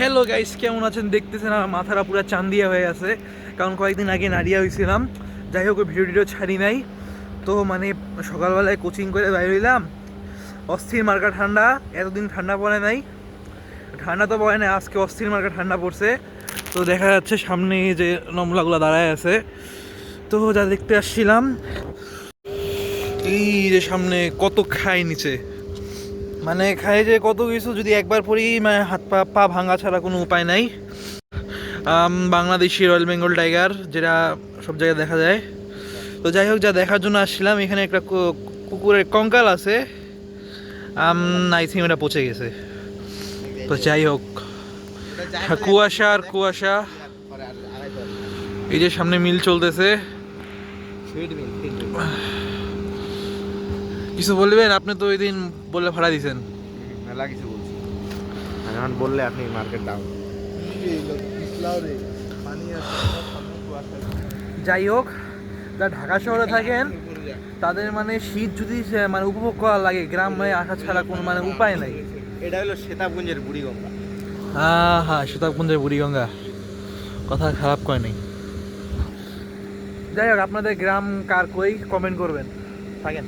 Hello guys কেমন আছেন? দেখতেছেন আমার মাথাটা পুরো চান্দিয়া হয়ে আছে। কারণ কয়েকদিন আগে নাড়িয়া হয়েছিলাম যাই হোক ভিডিও ছাড়ি নাই। তো মানে সকালবেলায় কোচিং করে বাইরে হইলাম। অস্থির মার্কা ঠান্ডা, এতদিন ঠান্ডা পড়ে নাই। ঠান্ডা তো পড়ে নাই, আজকে অস্থির মার্কা ঠান্ডা পড়ছে। তো দেখা যাচ্ছে সামনে যে নমলাগুলো দাঁড়ায় আছে। তো যা দেখতে আসছিলাম। এই যে সামনে কত খায় নিচে। মানে খাই যে কত কিছু যদি একবার পরি মানে হাত পা পা ভাঙা ছাড়া কোনো উপায় নাই। বাংলাদেশি রয়্যাল বেঙ্গল টাইগার, যেটা সব জায়গায় দেখা যায়। তো যাই হোক, যা দেখার জন্য আসছিলাম, এখানে একটা কুকুরের কঙ্কাল আছে। আই থিঙ্ক ওটা পচে গেছে। তো যাই হোক, কুয়াশা আর কুয়াশা। এই যে সামনে মিল চলতেছে। কিছু বলবেন? আপনি তো ওই দিন বলে ভাড়া দিছেন। মেলা কিছু বলছি। আর এখন বললে আপনি মার্কেট ডাউন যাই হোক যারা ঢাকা শহরে থাকেন তাদের মানে শীত যদি মানে উপভোগ করা লাগে গ্রামে আসা ছাড়া কোনো মানে উপায় নাই। এটা হলো শ্বেতাপুঞ্জের বুড়িগঙ্গা। হ্যাঁ হ্যাঁ সুতাকুঞ্জের বুড়িগঙ্গা। কথা খারাপ কয় নাই। যাই হোক আপনাদের গ্রাম কার কই কমেন্ট করবেন। থাকেন।